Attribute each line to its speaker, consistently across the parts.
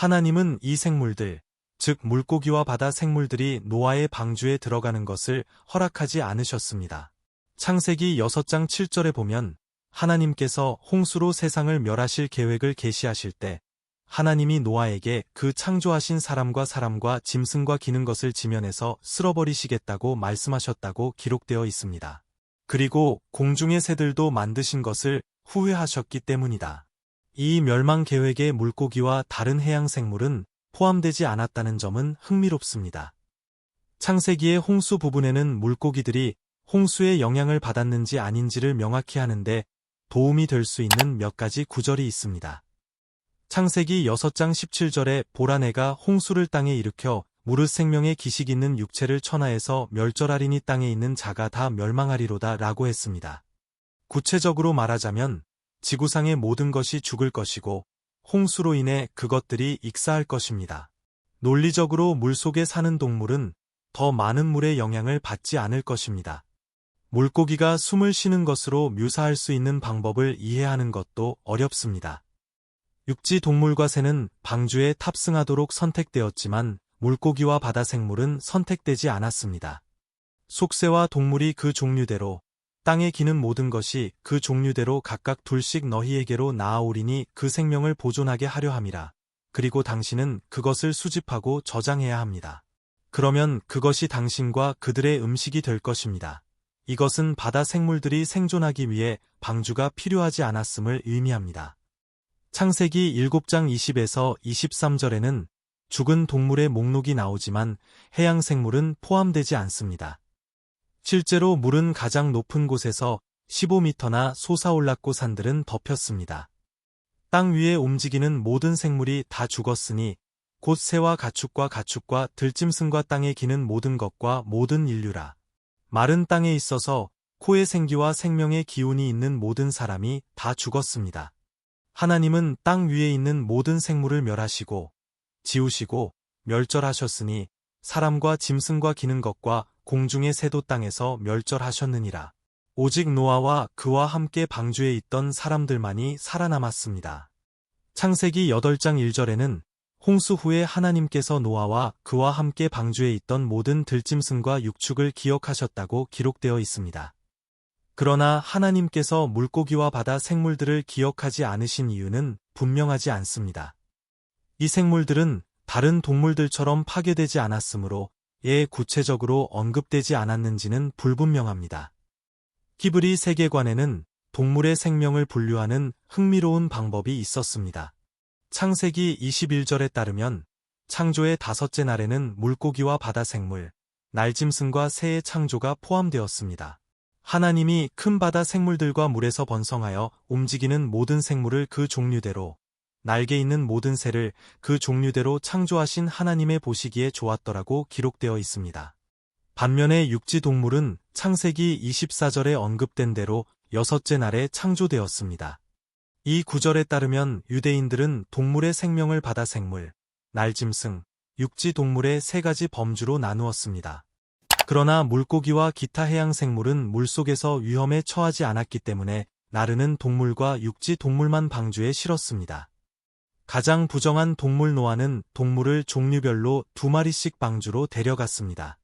Speaker 1: 하나님은 이 생물들, 즉 물고기와 바다 생물들이 노아의 방주에 들어가는 것을 허락하지 않으셨습니다. 창세기 6장 7절에 보면 하나님께서 홍수로 세상을 멸하실 계획을 계시하실 때 하나님이 노아에게 그 창조하신 사람과 사람과 짐승과 기는 것을 지면에서 쓸어버리시겠다고 말씀하셨다고 기록되어 있습니다. 그리고 공중의 새들도 만드신 것을 후회하셨기 때문이다. 이 멸망 계획에 물고기와 다른 해양 생물은 포함되지 않았다는 점은 흥미롭습니다. 창세기의 홍수 부분에는 물고기들이 홍수의 영향을 받았는지 아닌지를 명확히 하는데 도움이 될 수 있는 몇 가지 구절이 있습니다. 창세기 6장 17절에 보라네가 홍수를 땅에 일으켜 무릇 생명의 기식 있는 육체를 천하에서 멸절하리니 땅에 있는 자가 다 멸망하리로다 라고 했습니다. 구체적으로 말하자면 지구상의 모든 것이 죽을 것이고 홍수로 인해 그것들이 익사할 것입니다. 논리적으로 물속에 사는 동물은 더 많은 물의 영향을 받지 않을 것입니다. 물고기가 숨을 쉬는 것으로 묘사할 수 있는 방법을 이해하는 것도 어렵습니다. 육지 동물과 새는 방주에 탑승하도록 선택되었지만 물고기와 바다 생물은 선택되지 않았습니다. 속새와 동물이 그 종류대로 땅에 기는 모든 것이 그 종류대로 각각 둘씩 너희에게로 나아오리니 그 생명을 보존하게 하려 함이라. 그리고 당신은 그것을 수집하고 저장해야 합니다. 그러면 그것이 당신과 그들의 음식이 될 것입니다. 이것은 바다 생물들이 생존하기 위해 방주가 필요하지 않았음을 의미합니다. 창세기 7장 20에서 23절에는 죽은 동물의 목록이 나오지만 해양 생물은 포함되지 않습니다. 실제로 물은 가장 높은 곳에서 15m나 솟아올랐고 산들은 덮였습니다. 땅 위에 움직이는 모든 생물이 다 죽었으니 곧 새와 가축과 가축과 들짐승과 땅에 기는 모든 것과 모든 인류라. 마른 땅에 있어서 코의 생기와 생명의 기운이 있는 모든 사람이 다 죽었습니다. 하나님은 땅 위에 있는 모든 생물을 멸하시고 지우시고 멸절하셨으니 사람과 짐승과 기는 것과 공중의 새도 땅에서 멸절하셨느니라. 오직 노아와 그와 함께 방주에 있던 사람들만이 살아남았습니다. 창세기 8장 1절에는 홍수 후에 하나님께서 노아와 그와 함께 방주에 있던 모든 들짐승과 육축을 기억하셨다고 기록되어 있습니다. 그러나 하나님께서 물고기와 바다 생물들을 기억하지 않으신 이유는 분명하지 않습니다. 이 생물들은 다른 동물들처럼 파괴되지 않았으므로 에 구체적으로 언급되지 않았는지는 불분명합니다. 히브리 세계관에는 동물의 생명을 분류하는 흥미로운 방법이 있었습니다. 창세기 21절에 따르면 창조의 다섯째 날에는 물고기와 바다 생물, 날짐승과 새의 창조가 포함되었습니다. 하나님이 큰 바다 생물들과 물에서 번성하여 움직이는 모든 생물을 그 종류대로 날개 있는 모든 새를 그 종류대로 창조하신 하나님의 보시기에 좋았더라고 기록되어 있습니다. 반면에 육지 동물은 창세기 24절에 언급된 대로 여섯째 날에 창조되었습니다. 이 구절에 따르면 유대인들은 동물의 생명을 받아 생물, 날짐승, 육지 동물의 세 가지 범주로 나누었습니다. 그러나 물고기와 기타 해양 생물은 물속에서 위험에 처하지 않았기 때문에 나르는 동물과 육지 동물만 방주에 실었습니다. 가장 부정한 동물 노아는 동물을 종류별로 두 마리씩 방주로 데려갔습니다.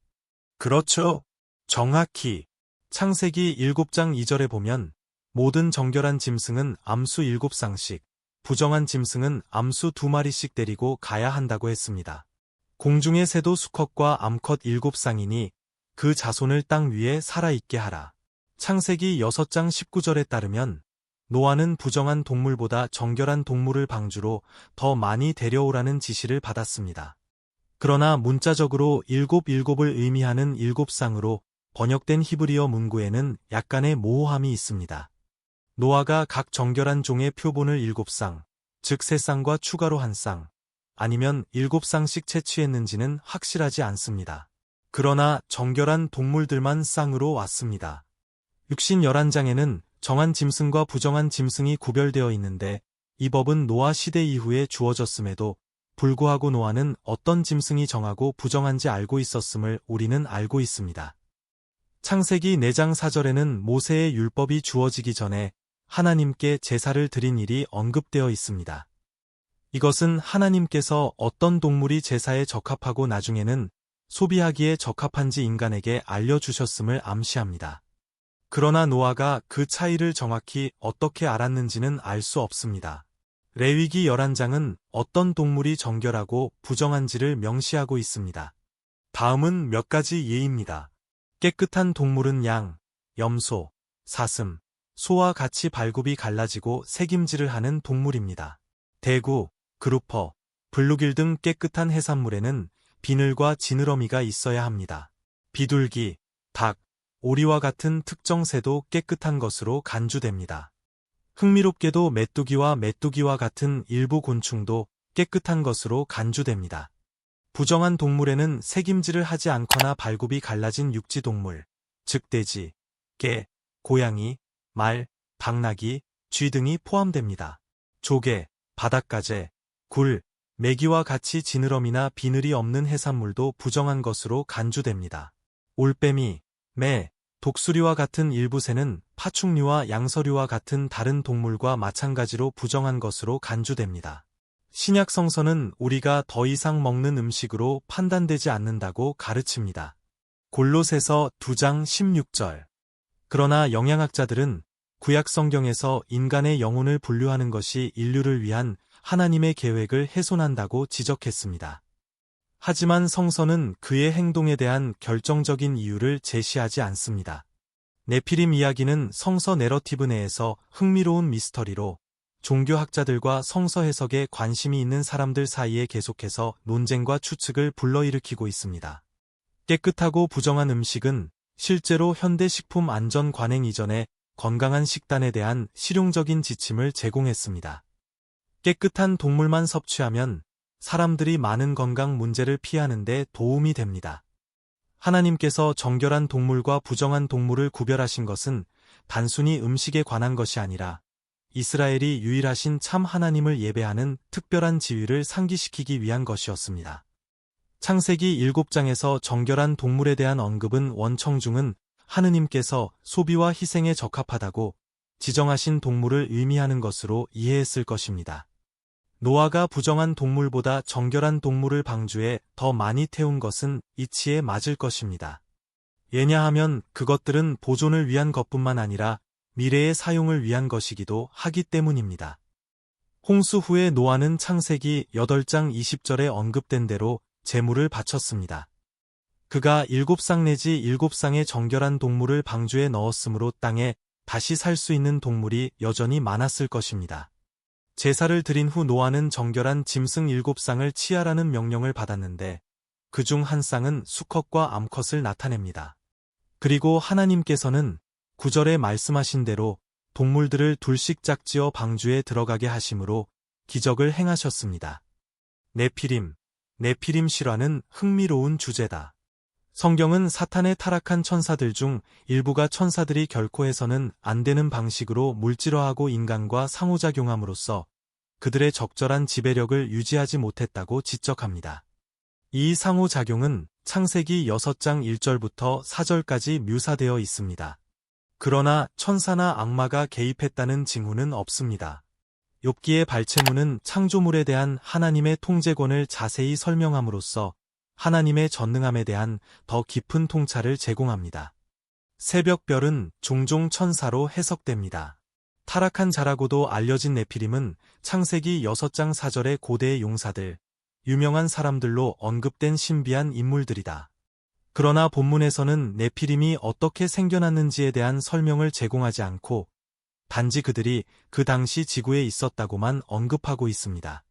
Speaker 1: 그렇죠. 정확히. 창세기 7장 2절에 보면 모든 정결한 짐승은 암수 7쌍씩, 부정한 짐승은 암수 2마리씩 데리고 가야 한다고 했습니다. 공중의 새도 수컷과 암컷 7쌍이니 그 자손을 땅 위에 살아있게 하라. 창세기 6장 19절에 따르면 노아는 부정한 동물보다 정결한 동물을 방주로 더 많이 데려오라는 지시를 받았습니다. 그러나 문자적으로 일곱 일곱을 의미하는 일곱상으로 번역된 히브리어 문구에는 약간의 모호함이 있습니다. 노아가 각 정결한 종의 표본을 일곱상, 즉 세쌍과 추가로 한 쌍, 아니면 일곱쌍씩 채취했는지는 확실하지 않습니다. 그러나 정결한 동물들만 쌍으로 왔습니다. 육신 11장에는 정한 짐승과 부정한 짐승이 구별되어 있는데 이 법은 노아 시대 이후에 주어졌음에도 불구하고 노아는 어떤 짐승이 정하고 부정한지 알고 있었음을 우리는 알고 있습니다. 창세기 4장 4절에는 모세의 율법이 주어지기 전에 하나님께 제사를 드린 일이 언급되어 있습니다. 이것은 하나님께서 어떤 동물이 제사에 적합하고 나중에는 소비하기에 적합한지 인간에게 알려주셨음을 암시합니다. 그러나 노아가 그 차이를 정확히 어떻게 알았는지는 알 수 없습니다. 레위기 11장은 어떤 동물이 정결하고 부정한지를 명시하고 있습니다. 다음은 몇 가지 예입니다. 깨끗한 동물은 양, 염소, 사슴, 소와 같이 발굽이 갈라지고 새김질을 하는 동물입니다. 대구, 그루퍼, 블루길 등 깨끗한 해산물에는 비늘과 지느러미가 있어야 합니다. 비둘기, 닭, 오리와 같은 특정새도 깨끗한 것으로 간주됩니다. 흥미롭게도 메뚜기와 메뚜기와 같은 일부 곤충도 깨끗한 것으로 간주됩니다. 부정한 동물에는 새김질을 하지 않거나 발굽이 갈라진 육지 동물, 즉 돼지, 개, 고양이, 말, 당나귀, 쥐 등이 포함됩니다. 조개, 바닷가재, 굴, 메기와 같이 지느러미나 비늘이 없는 해산물도 부정한 것으로 간주됩니다. 올빼미, 매, 독수리와 같은 일부새는 파충류와 양서류와 같은 다른 동물과 마찬가지로 부정한 것으로 간주됩니다. 신약성서는 우리가 더 이상 먹는 음식으로 판단되지 않는다고 가르칩니다. 골로새서 2장 16절 그러나 영양학자들은 구약성경에서 인간의 영혼을 분류하는 것이 인류를 위한 하나님의 계획을 훼손한다고 지적했습니다. 하지만 성서는 그의 행동에 대한 결정적인 이유를 제시하지 않습니다. 네피림 이야기는 성서 내러티브 내에서 흥미로운 미스터리로 종교학자들과 성서 해석에 관심이 있는 사람들 사이에 계속해서 논쟁과 추측을 불러일으키고 있습니다. 깨끗하고 부정한 음식은 실제로 현대 식품 안전 관행 이전에 건강한 식단에 대한 실용적인 지침을 제공했습니다. 깨끗한 동물만 섭취하면 사람들이 많은 건강 문제를 피하는 데 도움이 됩니다. 하나님께서 정결한 동물과 부정한 동물을 구별하신 것은 단순히 음식에 관한 것이 아니라 이스라엘이 유일하신 참 하나님을 예배하는 특별한 지위를 상기시키기 위한 것이었습니다. 창세기 7장에서 정결한 동물에 대한 언급은 원청중은 하느님께서 소비와 희생에 적합하다고 지정하신 동물을 의미하는 것으로 이해했을 것입니다. 노아가 부정한 동물보다 정결한 동물을 방주에 더 많이 태운 것은 이치에 맞을 것입니다. 예냐하면 그것들은 보존을 위한 것뿐만 아니라 미래의 사용을 위한 것이기도 하기 때문입니다. 홍수 후에 노아는 창세기 8장 20절에 언급된 대로 재물을 바쳤습니다. 그가 7곱상 내지 7곱 상의 정결한 동물을 방주에 넣었으므로 땅에 다시 살 수 있는 동물이 여전히 많았을 것입니다. 제사를 드린 후 노아는 정결한 짐승 일곱 쌍을 치하라는 명령을 받았는데 그 중 한 쌍은 수컷과 암컷을 나타냅니다. 그리고 하나님께서는 구절에 말씀하신 대로 동물들을 둘씩 짝지어 방주에 들어가게 하심으로 기적을 행하셨습니다. 네피림, 네피림 실화는 흥미로운 주제다. 성경은 사탄의 타락한 천사들 중 일부가 천사들이 결코 해서는 안 되는 방식으로 물질화하고 인간과 상호작용함으로써 그들의 적절한 지배력을 유지하지 못했다고 지적합니다. 이 상호작용은 창세기 6장 1절부터 4절까지 묘사되어 있습니다. 그러나 천사나 악마가 개입했다는 징후는 없습니다. 욥기의 발췌문은 창조물에 대한 하나님의 통제권을 자세히 설명함으로써 하나님의 전능함에 대한 더 깊은 통찰을 제공합니다. 새벽별은 종종 천사로 해석됩니다. 타락한 자라고도 알려진 네피림은 창세기 6장 4절의 고대의 용사들, 유명한 사람들로 언급된 신비한 인물들이다. 그러나 본문에서는 네피림이 어떻게 생겨났는지에 대한 설명을 제공하지 않고 단지 그들이 그 당시 지구에 있었다고만 언급하고 있습니다.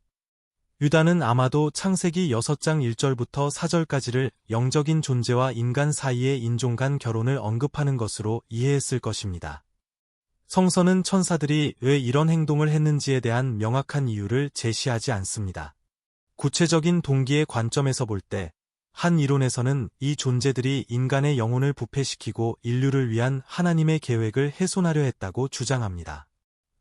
Speaker 1: 유다는 아마도 창세기 6장 1절부터 4절까지를 영적인 존재와 인간 사이의 인종 간 결혼을 언급하는 것으로 이해했을 것입니다. 성서는 천사들이 왜 이런 행동을 했는지에 대한 명확한 이유를 제시하지 않습니다. 구체적인 동기의 관점에서 볼 때, 한 이론에서는 이 존재들이 인간의 영혼을 부패시키고 인류를 위한 하나님의 계획을 훼손하려 했다고 주장합니다.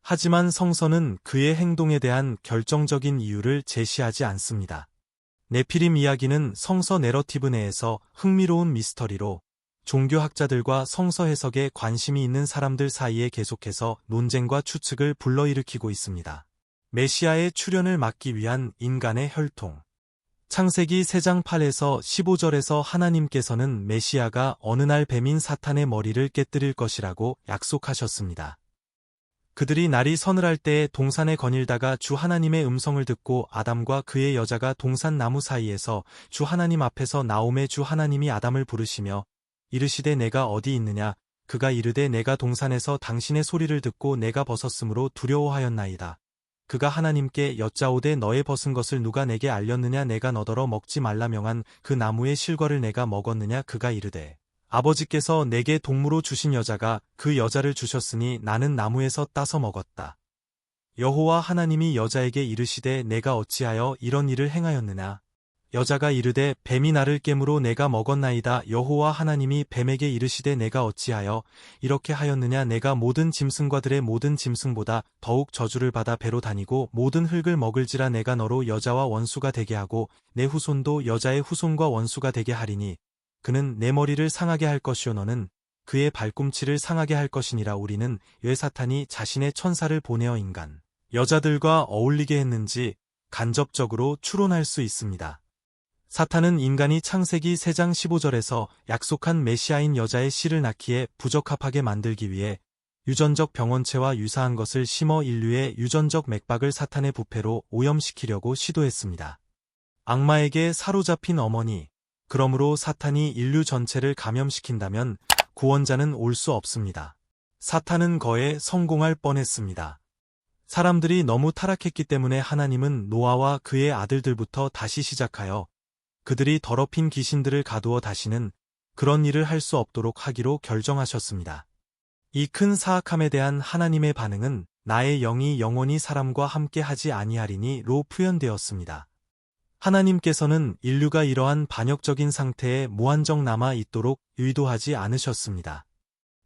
Speaker 1: 하지만 성서는 그의 행동에 대한 결정적인 이유를 제시하지 않습니다. 네피림 이야기는 성서 내러티브 내에서 흥미로운 미스터리로 종교학자들과 성서 해석에 관심이 있는 사람들 사이에 계속해서 논쟁과 추측을 불러일으키고 있습니다. 메시아의 출현을 막기 위한 인간의 혈통. 창세기 3장 8에서 15절에서 하나님께서는 메시아가 어느 날 뱀인 사탄의 머리를 깨뜨릴 것이라고 약속하셨습니다. 그들이 날이 서늘할 때에 동산에 거닐다가 주 하나님의 음성을 듣고 아담과 그의 여자가 동산 나무 사이에서 주 하나님 앞에서 나옴의 주 하나님이 아담을 부르시며 이르시되 내가 어디 있느냐 그가 이르되 내가 동산에서 당신의 소리를 듣고 내가 벗었으므로 두려워하였나이다. 그가 하나님께 여짜오되 너의 벗은 것을 누가 내게 알렸느냐 내가 너더러 먹지 말라 명한 그 나무의 실과를 내가 먹었느냐 그가 이르되 아버지께서 내게 동무로 주신 여자가 그 여자를 주셨으니 나는 나무에서 따서 먹었다. 여호와 하나님이 여자에게 이르시되 내가 어찌하여 이런 일을 행하였느냐. 여자가 이르되 뱀이 나를 깨물로 내가 먹었나이다. 여호와 하나님이 뱀에게 이르시되 내가 어찌하여 이렇게 하였느냐. 내가 모든 짐승과들의 모든 짐승보다 더욱 저주를 받아 배로 다니고 모든 흙을 먹을지라 내가 너로 여자와 원수가 되게 하고 내 후손도 여자의 후손과 원수가 되게 하리니 그는 내 머리를 상하게 할 것이요 너는 그의 발꿈치를 상하게 할 것이니라 우리는 왜 사탄이 자신의 천사를 보내어 인간 여자들과 어울리게 했는지 간접적으로 추론할 수 있습니다. 사탄은 인간이 창세기 3장 15절에서 약속한 메시아인 여자의 씨를 낳기에 부적합하게 만들기 위해 유전적 병원체와 유사한 것을 심어 인류의 유전적 맥박을 사탄의 부패로 오염시키려고 시도했습니다. 악마에게 사로잡힌 어머니, 그러므로 사탄이 인류 전체를 감염시킨다면 구원자는 올 수 없습니다. 사탄은 거에 성공할 뻔했습니다. 사람들이 너무 타락했기 때문에 하나님은 노아와 그의 아들들부터 다시 시작하여 그들이 더럽힌 귀신들을 가두어 다시는 그런 일을 할 수 없도록 하기로 결정하셨습니다. 이 큰 사악함에 대한 하나님의 반응은 나의 영이 영원히 사람과 함께 하지 아니하리니로 표현되었습니다. 하나님께서는 인류가 이러한 반역적인 상태에 무한정 남아 있도록 의도하지 않으셨습니다.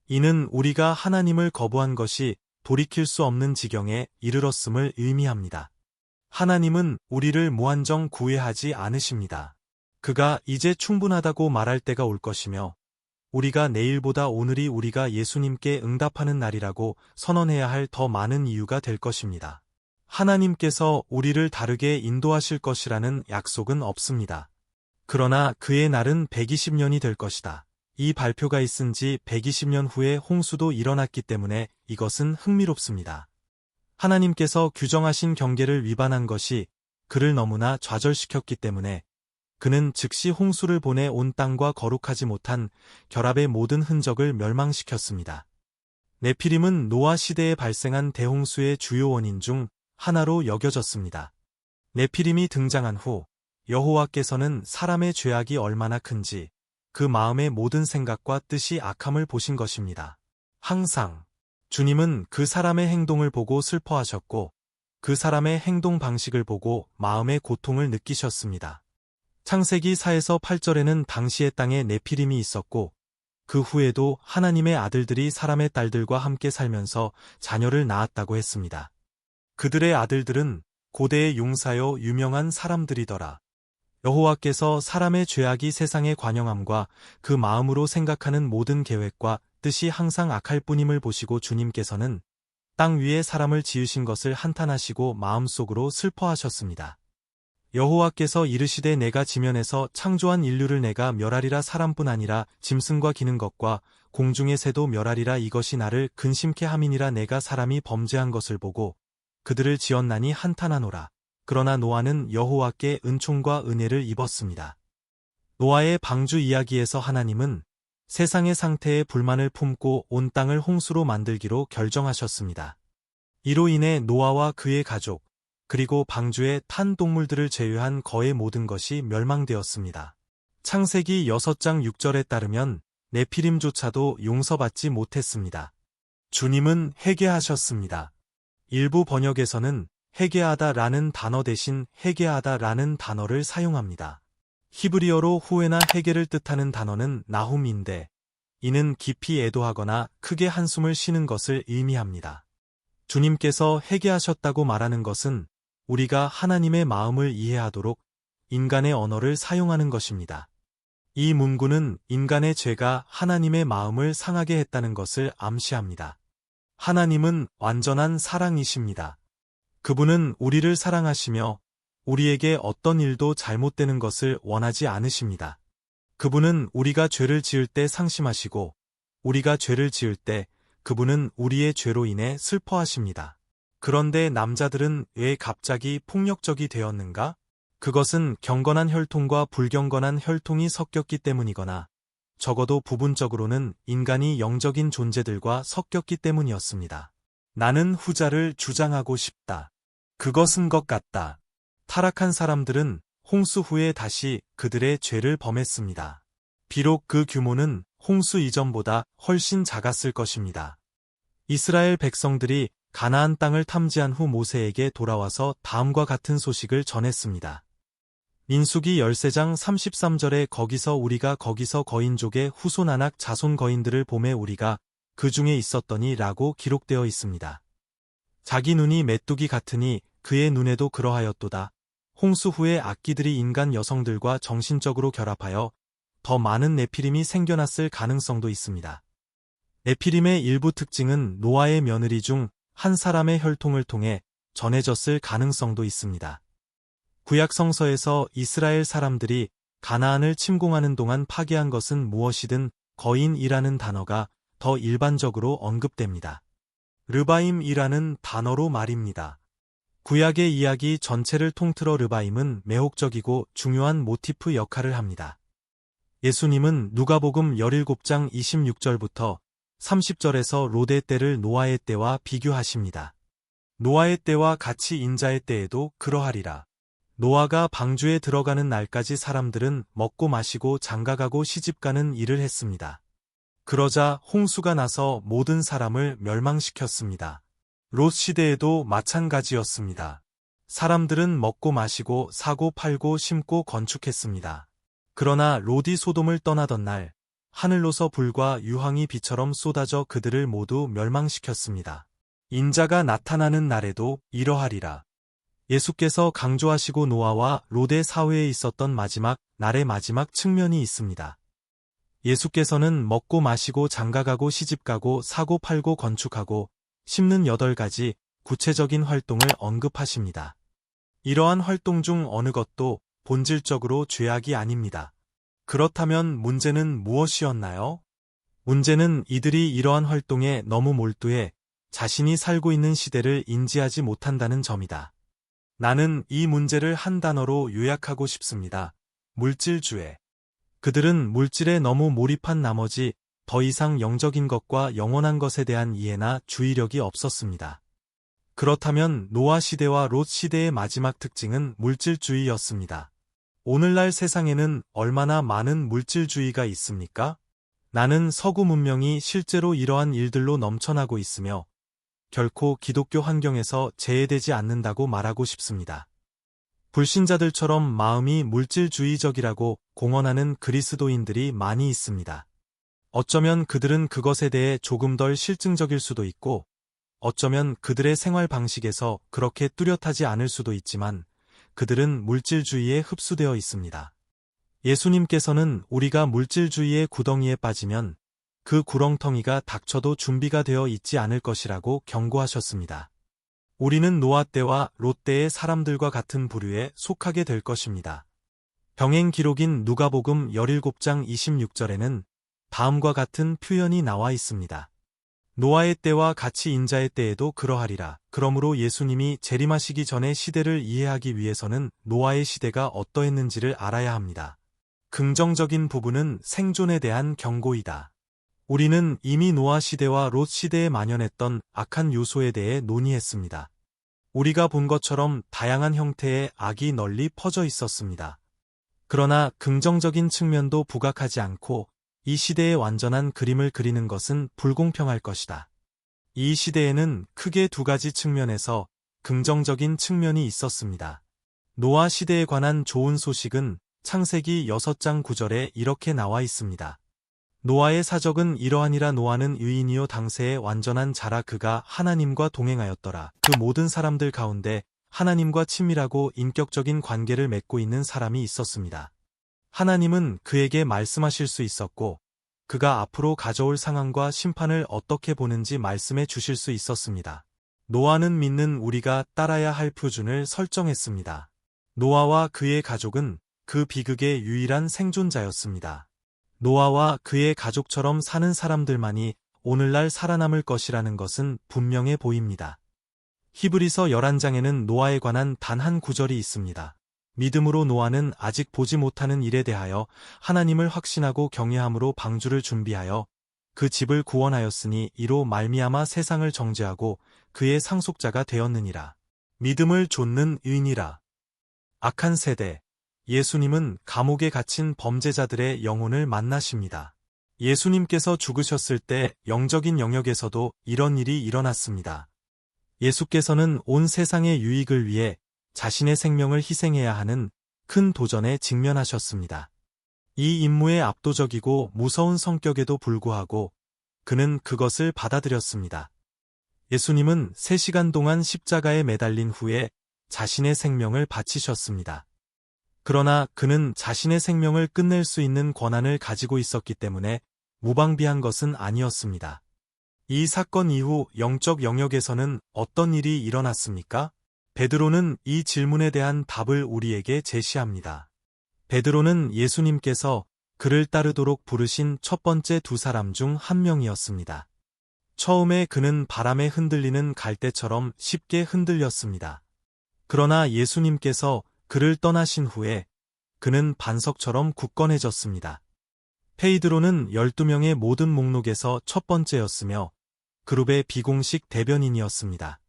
Speaker 1: 이는 우리가 하나님을 거부한 것이 돌이킬 수 없는 지경에 이르렀음을 의미합니다. 하나님은 우리를 무한정 구애하지 않으십니다. 그가 이제 충분하다고 말할 때가 올 것이며 우리가 내일보다 오늘이 우리가 예수님께 응답하는 날이라고 선언해야 할 더 많은 이유가 될 것입니다. 하나님께서 우리를 다르게 인도하실 것이라는 약속은 없습니다. 그러나 그의 날은 120년이 될 것이다. 이 발표가 있은 지 120년 후에 홍수도 일어났기 때문에 이것은 흥미롭습니다. 하나님께서 규정하신 경계를 위반한 것이 그를 너무나 좌절시켰기 때문에 그는 즉시 홍수를 보내 온 땅과 거룩하지 못한 결합의 모든 흔적을 멸망시켰습니다. 네피림은 노아 시대에 발생한 대홍수의 주요 원인 중 하나로 여겨졌습니다. 네피림이 등장한 후 여호와께서는 사람의 죄악이 얼마나 큰지 그 마음의 모든 생각과 뜻이 악함을 보신 것입니다. 항상 주님은 그 사람의 행동을 보고 슬퍼하셨고 그 사람의 행동 방식을 보고 마음의 고통을 느끼셨습니다. 창세기 4에서 8절에는 당시의 땅에 네피림이 있었고 그 후에도 하나님의 아들들이 사람의 딸들과 함께 살면서 자녀를 낳았다고 했습니다. 그들의 아들들은 고대의 용사여 유명한 사람들이더라. 여호와께서 사람의 죄악이 세상의 관영함과 그 마음으로 생각하는 모든 계획과 뜻이 항상 악할 뿐임을 보시고 주님께서는 땅 위에 사람을 지으신 것을 한탄하시고 마음속으로 슬퍼하셨습니다. 여호와께서 이르시되 내가 지면에서 창조한 인류를 내가 멸하리라 사람뿐 아니라 짐승과 기는 것과 공중의 새도 멸하리라 이것이 나를 근심케 함이니라 내가 사람이 범죄한 것을 보고 그들을 지었나니 한탄하노라. 그러나 노아는 여호와께 은총과 은혜를 입었습니다. 노아의 방주 이야기에서 하나님은 세상의 상태에 불만을 품고 온 땅을 홍수로 만들기로 결정하셨습니다. 이로 인해 노아와 그의 가족, 그리고 방주의 탄 동물들을 제외한 거의 모든 것이 멸망되었습니다. 창세기 6장 6절에 따르면 네피림조차도 용서받지 못했습니다. 주님은 회개하셨습니다. 일부 번역에서는 해계하다라는 단어 대신 해계하다라는 단어를 사용합니다. 히브리어로 후회나 해계를 뜻하는 단어는 나훔인데 이는 깊이 애도하거나 크게 한숨을 쉬는 것을 의미합니다. 주님께서 해계하셨다고 말하는 것은 우리가 하나님의 마음을 이해하도록 인간의 언어를 사용하는 것입니다. 이 문구는 인간의 죄가 하나님의 마음을 상하게 했다는 것을 암시합니다. 하나님은 완전한 사랑이십니다. 그분은 우리를 사랑하시며 우리에게 어떤 일도 잘못되는 것을 원하지 않으십니다. 그분은 우리가 죄를 지을 때 상심하시고 우리가 죄를 지을 때 그분은 우리의 죄로 인해 슬퍼하십니다. 그런데 남자들은 왜 갑자기 폭력적이 되었는가? 그것은 경건한 혈통과 불경건한 혈통이 섞였기 때문이거나 적어도 부분적으로는 인간이 영적인 존재들과 섞였기 때문이었습니다. 나는 후자를 주장하고 싶다. 그것은 것 같다. 타락한 사람들은 홍수 후에 다시 그들의 죄를 범했습니다. 비록 그 규모는 홍수 이전보다 훨씬 작았을 것입니다. 이스라엘 백성들이 가나안 땅을 탐지한 후 모세에게 돌아와서 다음과 같은 소식을 전했습니다. 민숙이 13장 33절에 거기서 우리가 거기서 거인족의 후손 안악 자손 거인들을 봄에 우리가 그 중에 있었더니 라고 기록되어 있습니다. 자기 눈이 메뚜기 같으니 그의 눈에도 그러하였도다. 홍수 후에 악기들이 인간 여성들과 정신적으로 결합하여 더 많은 네피림이 생겨났을 가능성도 있습니다. 네피림의 일부 특징은 노아의 며느리 중 한 사람의 혈통을 통해 전해졌을 가능성도 있습니다. 구약 성서에서 이스라엘 사람들이 가나안을 침공하는 동안 파괴한 것은 무엇이든 거인이라는 단어가 더 일반적으로 언급됩니다. 르바임이라는 단어로 말입니다. 구약의 이야기 전체를 통틀어 르바임은 매혹적이고 중요한 모티프 역할을 합니다. 예수님은 누가복음 17장 26절부터 30절에서 로데 때를 노아의 때와 비교하십니다. 노아의 때와 같이 인자의 때에도 그러하리라. 노아가 방주에 들어가는 날까지 사람들은 먹고 마시고 장가가고 시집가는 일을 했습니다. 그러자 홍수가 나서 모든 사람을 멸망시켰습니다. 롯 시대에도 마찬가지였습니다. 사람들은 먹고 마시고 사고 팔고 심고 건축했습니다. 그러나 로디 소돔을 떠나던 날 하늘로서 불과 유황이 비처럼 쏟아져 그들을 모두 멸망시켰습니다. 인자가 나타나는 날에도 이러하리라. 예수께서 강조하시고 노아와 로데 사회에 있었던 마지막 날의 마지막 측면이 있습니다. 예수께서는 먹고 마시고 장가가고 시집가고 사고 팔고 건축하고 심는 8가지 구체적인 활동을 언급하십니다. 이러한 활동 중 어느 것도 본질적으로 죄악이 아닙니다. 그렇다면 문제는 무엇이었나요? 문제는 이들이 이러한 활동에 너무 몰두해 자신이 살고 있는 시대를 인지하지 못한다는 점이다. 나는 이 문제를 한 단어로 요약하고 싶습니다. 물질주의. 그들은 물질에 너무 몰입한 나머지 더 이상 영적인 것과 영원한 것에 대한 이해나 주의력이 없었습니다. 그렇다면 노아 시대와 롯 시대의 마지막 특징은 물질주의였습니다. 오늘날 세상에는 얼마나 많은 물질주의가 있습니까? 나는 서구 문명이 실제로 이러한 일들로 넘쳐나고 있으며 결코 기독교 환경에서 제외되지 않는다고 말하고 싶습니다. 불신자들처럼 마음이 물질주의적이라고 공언하는 그리스도인들이 많이 있습니다. 어쩌면 그들은 그것에 대해 조금 덜 실증적일 수도 있고, 어쩌면 그들의 생활 방식에서 그렇게 뚜렷하지 않을 수도 있지만, 그들은 물질주의에 흡수되어 있습니다. 예수님께서는 우리가 물질주의의 구덩이에 빠지면 그 구렁텅이가 닥쳐도 준비가 되어 있지 않을 것이라고 경고하셨습니다. 우리는 노아 때와 롯데의 사람들과 같은 부류에 속하게 될 것입니다. 병행 기록인 누가복음 17장 26절에는 다음과 같은 표현이 나와 있습니다. 노아의 때와 같이 인자의 때에도 그러하리라. 그러므로 예수님이 재림하시기 전에 시대를 이해하기 위해서는 노아의 시대가 어떠했는지를 알아야 합니다. 긍정적인 부분은 생존에 대한 경고이다. 우리는 이미 노아 시대와 롯 시대에 만연했던 악한 요소에 대해 논의했습니다. 우리가 본 것처럼 다양한 형태의 악이 널리 퍼져 있었습니다. 그러나 긍정적인 측면도 부각하지 않고 이 시대의 완전한 그림을 그리는 것은 불공평할 것이다. 이 시대에는 크게 두 가지 측면에서 긍정적인 측면이 있었습니다. 노아 시대에 관한 좋은 소식은 창세기 6장 9절에 이렇게 나와 있습니다. 노아의 사적은 이러하니라 노아는 유인이요당세에 완전한 자라 그가 하나님과 동행하였더라. 그 모든 사람들 가운데 하나님과 친밀하고 인격적인 관계를 맺고 있는 사람이 있었습니다. 하나님은 그에게 말씀하실 수 있었고 그가 앞으로 가져올 상황과 심판을 어떻게 보는지 말씀해 주실 수 있었습니다. 노아는 믿는 우리가 따라야 할 표준을 설정했습니다. 노아와 그의 가족은 그 비극의 유일한 생존자였습니다. 노아와 그의 가족처럼 사는 사람들만이 오늘날 살아남을 것이라는 것은 분명해 보입니다. 히브리서 11장에는 노아에 관한 단 한 구절이 있습니다. 믿음으로 노아는 아직 보지 못하는 일에 대하여 하나님을 확신하고 경외함으로 방주를 준비하여 그 집을 구원하였으니 이로 말미암아 세상을 정죄하고 그의 상속자가 되었느니라. 믿음을 좇는 의인이라. 악한 세대 예수님은 감옥에 갇힌 범죄자들의 영혼을 만나십니다. 예수님께서 죽으셨을 때 영적인 영역에서도 이런 일이 일어났습니다. 예수께서는 온 세상의 유익을 위해 자신의 생명을 희생해야 하는 큰 도전에 직면하셨습니다. 이 임무의 압도적이고 무서운 성격에도 불구하고 그는 그것을 받아들였습니다. 예수님은 3시간 동안 십자가에 매달린 후에 자신의 생명을 바치셨습니다. 그러나 그는 자신의 생명을 끝낼 수 있는 권한을 가지고 있었기 때문에 무방비한 것은 아니었습니다. 이 사건 이후 영적 영역에서는 어떤 일이 일어났습니까? 베드로는 이 질문에 대한 답을 우리에게 제시합니다. 베드로는 예수님께서 그를 따르도록 부르신 첫 번째 두 사람 중 한 명이었습니다. 처음에 그는 바람에 흔들리는 갈대처럼 쉽게 흔들렸습니다. 그러나 예수님께서 그를 떠나신 후에 그는 반석처럼 굳건해졌습니다. 페이드로는 12명의 모든 목록에서 첫 번째였으며 그룹의 비공식 대변인이었습니다.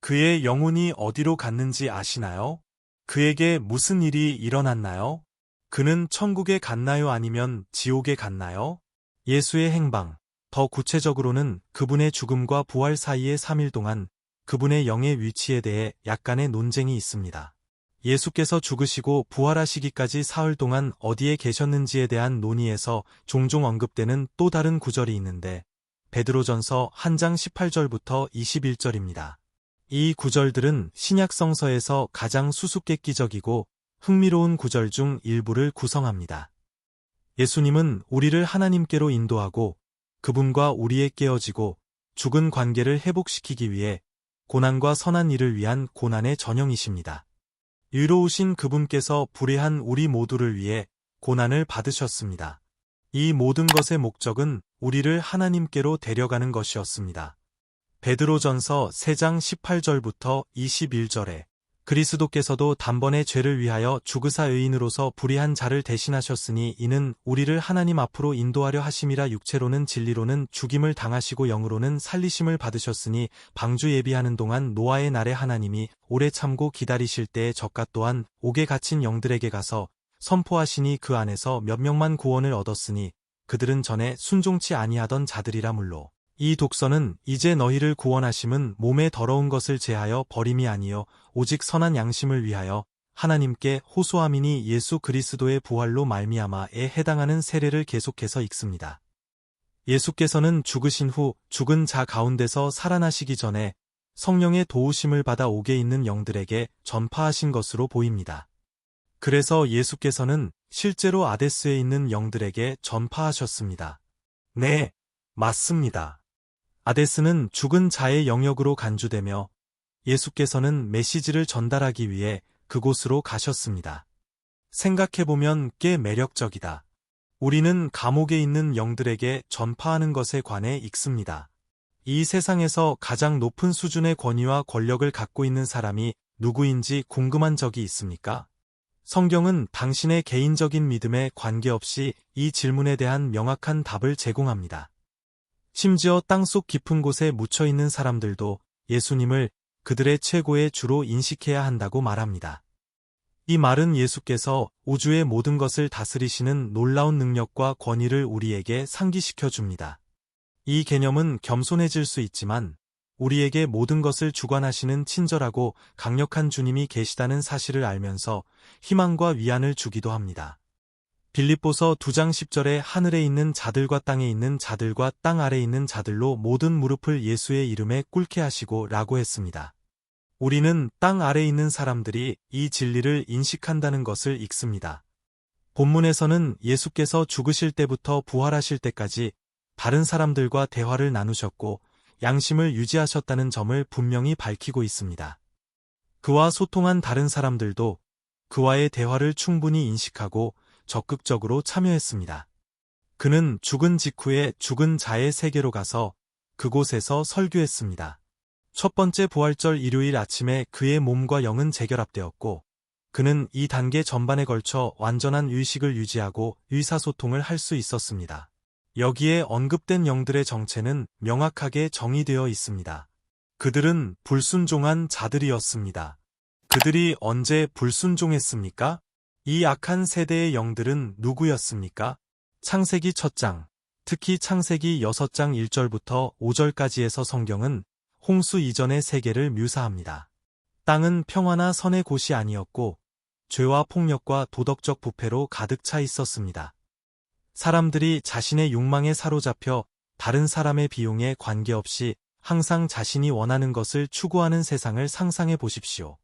Speaker 1: 그의 영혼이 어디로 갔는지 아시나요? 그에게 무슨 일이 일어났나요? 그는 천국에 갔나요 아니면 지옥에 갔나요? 예수의 행방, 더 구체적으로는 그분의 죽음과 부활 사이의 3일 동안 그분의 영의 위치에 대해 약간의 논쟁이 있습니다. 예수께서 죽으시고 부활하시기까지 사흘 동안 어디에 계셨는지에 대한 논의에서 종종 언급되는 또 다른 구절이 있는데 베드로전서 1장 18절부터 21절입니다. 이 구절들은 신약성서에서 가장 수수께끼적이고 흥미로운 구절 중 일부를 구성합니다. 예수님은 우리를 하나님께로 인도하고 그분과 우리의 깨어지고 죽은 관계를 회복시키기 위해 고난과 선한 일을 위한 고난의 전형이십니다. 의로우신 그분께서 불의한 우리 모두를 위해 고난을 받으셨습니다. 이 모든 것의 목적은 우리를 하나님께로 데려가는 것이었습니다. 베드로전서 3장 18절부터 21절에 그리스도께서도 단번에 죄를 위하여 죽그사 의인으로서 불의한 자를 대신하셨으니 이는 우리를 하나님 앞으로 인도하려 하심이라 육체로는 진리로는 죽임을 당하시고 영으로는 살리심을 받으셨으니 방주 예비하는 동안 노아의 날에 하나님이 오래 참고 기다리실 때에 적가 또한 옥에 갇힌 영들에게 가서 선포하시니 그 안에서 몇 명만 구원을 얻었으니 그들은 전에 순종치 아니하던 자들이라 물로. 이 독서는 이제 너희를 구원하심은 몸에 더러운 것을 제하여 버림이 아니요 오직 선한 양심을 위하여 하나님께 호소함이니 예수 그리스도의 부활로 말미암아에 해당하는 세례를 계속해서 읽습니다. 예수께서는 죽으신 후 죽은 자 가운데서 살아나시기 전에 성령의 도우심을 받아 오게 있는 영들에게 전파하신 것으로 보입니다. 그래서 예수께서는 실제로 아데스에 있는 영들에게 전파하셨습니다. 네, 맞습니다. 아데스는 죽은 자의 영역으로 간주되며 예수께서는 메시지를 전달하기 위해 그곳으로 가셨습니다. 생각해보면 꽤 매력적이다. 우리는 감옥에 있는 영들에게 전파하는 것에 관해 읽습니다. 이 세상에서 가장 높은 수준의 권위와 권력을 갖고 있는 사람이 누구인지 궁금한 적이 있습니까? 성경은 당신의 개인적인 믿음에 관계없이 이 질문에 대한 명확한 답을 제공합니다. 심지어 땅속 깊은 곳에 묻혀있는 사람들도 예수님을 그들의 최고의 주로 인식해야 한다고 말합니다. 이 말은 예수께서 우주의 모든 것을 다스리시는 놀라운 능력과 권위를 우리에게 상기시켜 줍니다. 이 개념은 겸손해질 수 있지만 우리에게 모든 것을 주관하시는 친절하고 강력한 주님이 계시다는 사실을 알면서 희망과 위안을 주기도 합니다. 빌립보서 2장 10절에 하늘에 있는 자들과 땅에 있는 자들과 땅 아래 에 있는 자들로 모든 무릎을 예수의 이름에 꿇게 하시고 라고 했습니다. 우리는 땅 아래 있는 사람들이 이 진리를 인식한다는 것을 읽습니다. 본문에서는 예수께서 죽으실 때부터 부활하실 때까지 다른 사람들과 대화를 나누셨고 양심을 유지하셨다는 점을 분명히 밝히고 있습니다. 그와 소통한 다른 사람들도 그와의 대화를 충분히 인식하고 적극적으로 참여했습니다. 그는 죽은 직후에 죽은 자의 세계로 가서 그곳에서 설교했습니다. 첫 번째 부활절 일요일 아침에 그의 몸과 영은 재결합되었고 그는 이 단계 전반에 걸쳐 완전한 의식을 유지하고 의사소통을 할 수 있었습니다. 여기에 언급된 영들의 정체는 명확하게 정의되어 있습니다. 그들은 불순종한 자들이었습니다. 그들이 언제 불순종했습니까? 이 악한 세대의 영들은 누구였습니까? 창세기 첫 장, 특히 창세기 6장 1절부터 5절까지에서 성경은 홍수 이전의 세계를 묘사합니다. 땅은 평화나 선의 곳이 아니었고 죄와 폭력과 도덕적 부패로 가득 차 있었습니다. 사람들이 자신의 욕망에 사로잡혀 다른 사람의 비용에 관계없이 항상 자신이 원하는 것을 추구하는 세상을 상상해 보십시오.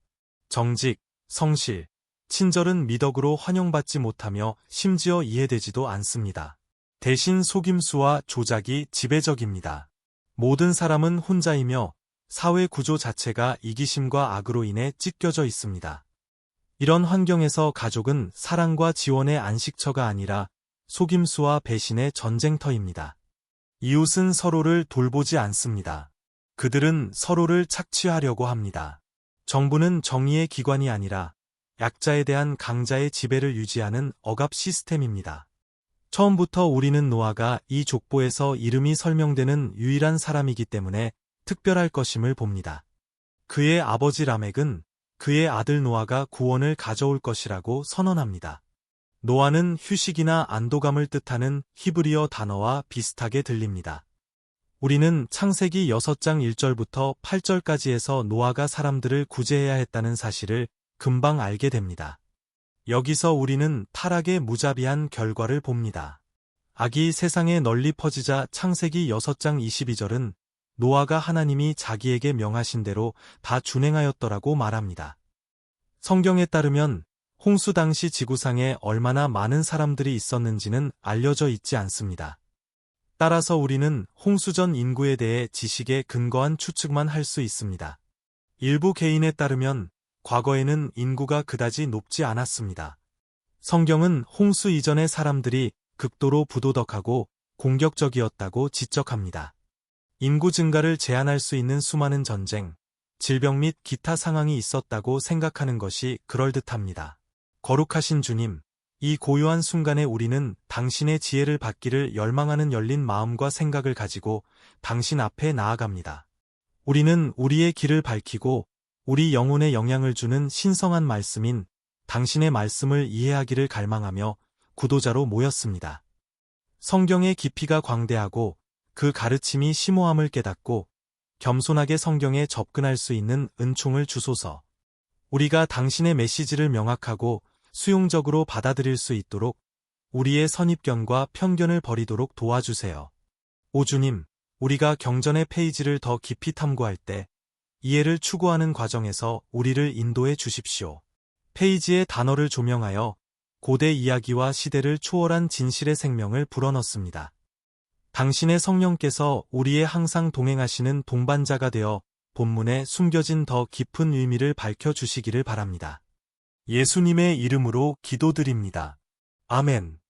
Speaker 1: 정직, 성실, 친절은 미덕으로 환영받지 못하며 심지어 이해되지도 않습니다. 대신 속임수와 조작이 지배적입니다. 모든 사람은 혼자이며 사회 구조 자체가 이기심과 악으로 인해 찢겨져 있습니다. 이런 환경에서 가족은 사랑과 지원의 안식처가 아니라 속임수와 배신의 전쟁터입니다. 이웃은 서로를 돌보지 않습니다. 그들은 서로를 착취하려고 합니다. 정부는 정의의 기관이 아니라 약자에 대한 강자의 지배를 유지하는 억압 시스템입니다. 처음부터 우리는 노아가 이 족보에서 이름이 설명되는 유일한 사람이기 때문에 특별할 것임을 봅니다. 그의 아버지 라멕은 그의 아들 노아가 구원을 가져올 것이라고 선언합니다. 노아는 휴식이나 안도감을 뜻하는 히브리어 단어와 비슷하게 들립니다. 우리는 창세기 6장 1절부터 8절까지에서 노아가 사람들을 구제해야 했다는 사실을 금방 알게 됩니다. 여기서 우리는 타락의 무자비한 결과를 봅니다. 악이 세상에 널리 퍼지자 창세기 6장 22절은 노아가 하나님이 자기에게 명하신 대로 다 준행하였더라고 말합니다. 성경에 따르면 홍수 당시 지구상에 얼마나 많은 사람들이 있었는지는 알려져 있지 않습니다. 따라서 우리는 홍수전 인구에 대해 지식에 근거한 추측만 할 수 있습니다. 일부 개인에 따르면 과거에는 인구가 그다지 높지 않았습니다. 성경은 홍수 이전의 사람들이 극도로 부도덕하고 공격적이었다고 지적합니다. 인구 증가를 제한할 수 있는 수많은 전쟁, 질병 및 기타 상황이 있었다고 생각하는 것이 그럴듯합니다. 거룩하신 주님, 이 고요한 순간에 우리는 당신의 지혜를 받기를 열망하는 열린 마음과 생각을 가지고 당신 앞에 나아갑니다. 우리는 우리의 길을 밝히고 우리 영혼에 영향을 주는 신성한 말씀인 당신의 말씀을 이해하기를 갈망하며 구도자로 모였습니다. 성경의 깊이가 광대하고 그 가르침이 심오함을 깨닫고 겸손하게 성경에 접근할 수 있는 은총을 주소서. 우리가 당신의 메시지를 명확하고 수용적으로 받아들일 수 있도록 우리의 선입견과 편견을 버리도록 도와주세요. 오주님, 우리가 경전의 페이지를 더 깊이 탐구할 때 이해를 추구하는 과정에서 우리를 인도해 주십시오. 페이지의 단어를 조명하여 고대 이야기와 시대를 초월한 진실의 생명을 불어넣습니다. 당신의 성령께서 우리의 항상 동행하시는 동반자가 되어 본문에 숨겨진 더 깊은 의미를 밝혀주시기를 바랍니다. 예수님의 이름으로 기도드립니다. 아멘.